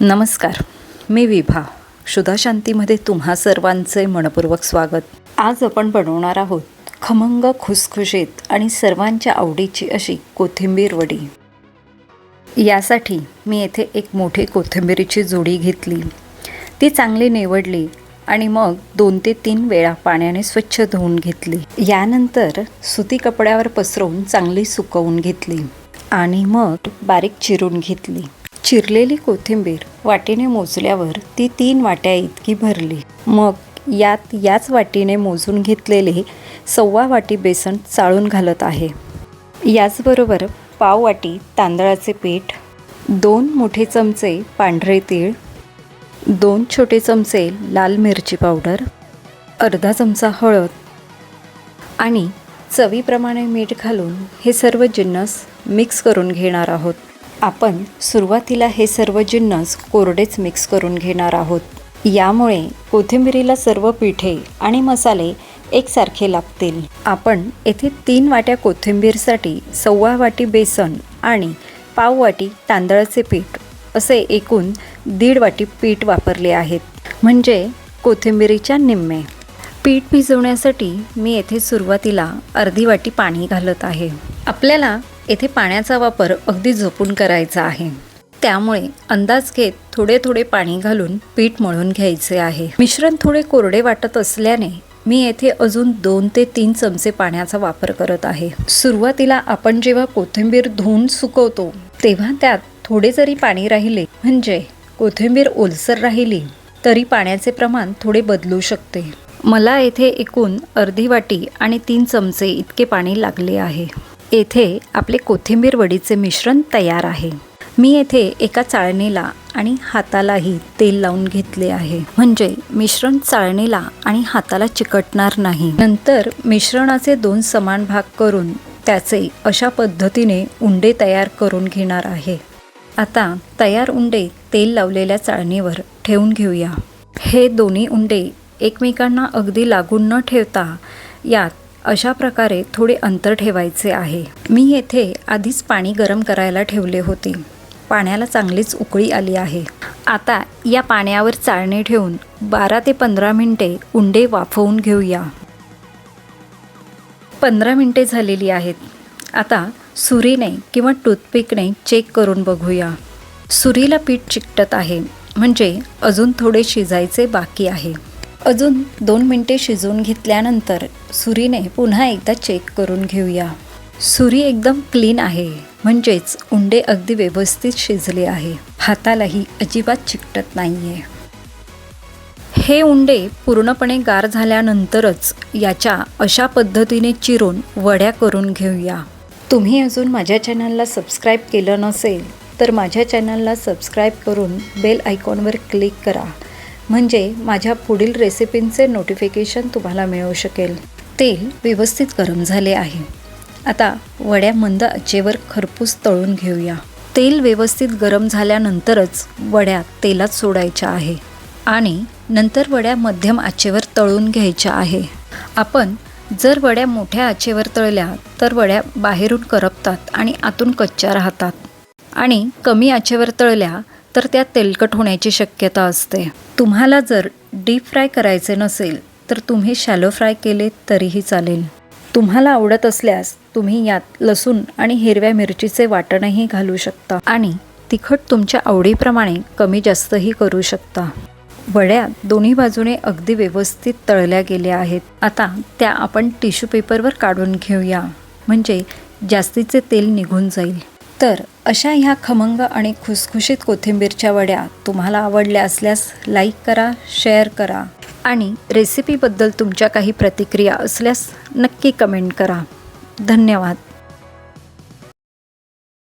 नमस्कार मी विभा. शुधाशांतीमध्ये तुम्हा सर्वांचे मनपूर्वक स्वागत. आज आपण बनवणार आहोत खमंग खुसखुशीत आणि सर्वांच्या आवडीची अशी कोथिंबीर वडी. यासाठी मी येथे एक मोठी कोथिंबीरीची जोडी घेतली. ती चांगली निवडली आणि मग दोन ते तीन वेळा पाण्याने स्वच्छ धुवून घेतली. यानंतर सुती कपड्यावर पसरवून चांगली सुकवून घेतली आणि मग बारीक चिरून घेतली. चिरलेली कोथिंबीर वाटीने मोजल्यावर ती तीन वाट्या इतकी भरली. मग यात याच वाटीने मोजून घेतलेले सव्वा वाटी बेसन चाळून घालत आहे. याचबरोबर पाव वाटी तांदळाचे पीठ दोन मोठे चमचे पांढरे तीळ दोन छोटे चमचे लाल मिरची पावडर अर्धा चमचा हळद आणि चवीप्रमाणे मीठ घालून हे सर्व जिन्नस मिक्स करून घेणार आहोत. आपण सुरुवातीला हे सर्व जिन्नस कोरडेच मिक्स करून घेणार आहोत. यामुळे कोथिंबिरीला सर्व पिठे आणि मसाले एकसारखे लागतील. आपण येथे तीन वाट्या कोथिंबीरसाठी सव्वा वाटी बेसन आणि पाव वाटी तांदळाचे पीठ असे एकूण दीड वाटी पीठ वापरले आहेत. म्हणजे कोथिंबिरीच्या निम्मे. पीठ भिजवण्यासाठी मी येथे सुरुवातीला अर्धी वाटी पाणी घालत आहे. आपल्याला येथे पाण्याचा वापर अगदी झोपून करायचा आहे. त्यामुळे अंदाज घेत थोडे थोडे पाणी घालून पीठ मळून घ्यायचे आहे. मिश्रण थोडे कोरडे वाटत असल्याने मी येथे अजून दोन ते तीन चमचे पाण्याचा वापर करत आहे. सुरुवातीला आपण जेव्हा कोथिंबीर धुवून सुकवतो तेव्हा त्यात थोडे जरी पाणी राहिले म्हणजे कोथिंबीर ओलसर राहिली तरी पाण्याचे प्रमाण थोडे बदलू शकते. मला येथे एकूण अर्धी वाटी आणि तीन चमचे इतके पाणी लागले आहे. येथे आपले कोथिंबीर वडीचे मिश्रण तयार आहे. मी येथे एका चाळणीला आणि हातालाही तेल लावून घेतले आहे. म्हणजे मिश्रण चाळणीला आणि हाताला चिकटणार नाही. नंतर मिश्रणाचे दोन समान भाग करून त्याचे अशा पद्धतीने उंडे तयार करून घेणार आहे. आता तयार उंडे तेल लावलेल्या चाळणीवर ठेवून घेऊया. हे दोन्ही उंडे एकमेकांना अगदी लागून न ठेवता यात अशा प्रकारे थोडे अंतर ठेवायचे आहे. मी येथे आधीच पाणी गरम करायला ठेवले होते. पाण्याला चांगलीच उकळी आली आहे. आता या पाण्यावर चाळणे ठेवून बारा ते पंधरा मिनटे उंडे वाफवून घेऊया. पंधरा मिनटे झालेली आहेत. आता सुरीने किंवा टूथपिकने चेक करून बघूया. सुरीला पीठ चिकटत आहे. म्हणजे अजून थोडे शिजायचे बाकी आहे. अजून दोन मिनटे शिजवून घेतल्यानंतर सुरीने पुन्हा एकदा चेक करून घेऊया. सुरी एकदम क्लीन आहे म्हणजेच उंडे अगदी व्यवस्थित शिजले आहे. हातालाही अजिबात चिकटत नाही आहे हे उंडे पूर्णपणे गार झाल्यानंतरच याच्या अशा पद्धतीने चिरून वड्या करून घेऊया. तुम्ही अजून माझ्या चॅनलला सबस्क्राईब केलं नसेल तर माझ्या चॅनलला सबस्क्राईब करून बेल आयकॉनवर क्लिक करा. म्हणजे माझ्या पुढील रेसिपींचे नोटिफिकेशन तुम्हाला मिळू शकेल. तेल व्यवस्थित गरम झाले आहे. आता वड्या मंद आचेवर खरपूस तळून घेऊया. तेल व्यवस्थित गरम झाल्यानंतरच वड्या तेलात सोडायच्या आहे आणि नंतर वड्या मध्यम आचेवर तळून घ्यायच्या आहे. आपण जर वड्या मोठ्या आचेवर तळल्या तर वड्या बाहेरून करपतात आणि आतून कच्च्या राहतात. आणि कमी आचेवर तळल्या तर त्या तेलकट होण्याची शक्यता असते. तुम्हाला जर डीप फ्राय करायचे नसेल तर तुम्ही शॅलो फ्राय केले तरीही चालेल. तुम्हाला आवडत असल्यास तुम्ही यात लसूण आणि हिरव्या मिरचीचे वाटणही घालू शकता आणि तिखट तुमच्या आवडीप्रमाणे कमी जास्तही करू शकता. वड्या दोन्ही बाजूने अगदी व्यवस्थित तळल्या गेल्या आहेत. आता त्या आपण टिश्यू पेपरवर काढून घेऊया. म्हणजे जास्तीचे तेल निघून जाईल. तर अशा ह्या खमंग आणि खुसखुशीत कोथिंबीरच्या वड्या तुम्हाला आवडल्या असल्यास लाईक करा शेअर करा. आणि रेसिपीबद्दल तुमच्या काही प्रतिक्रिया असल्यास नक्की कमेंट करा. धन्यवाद.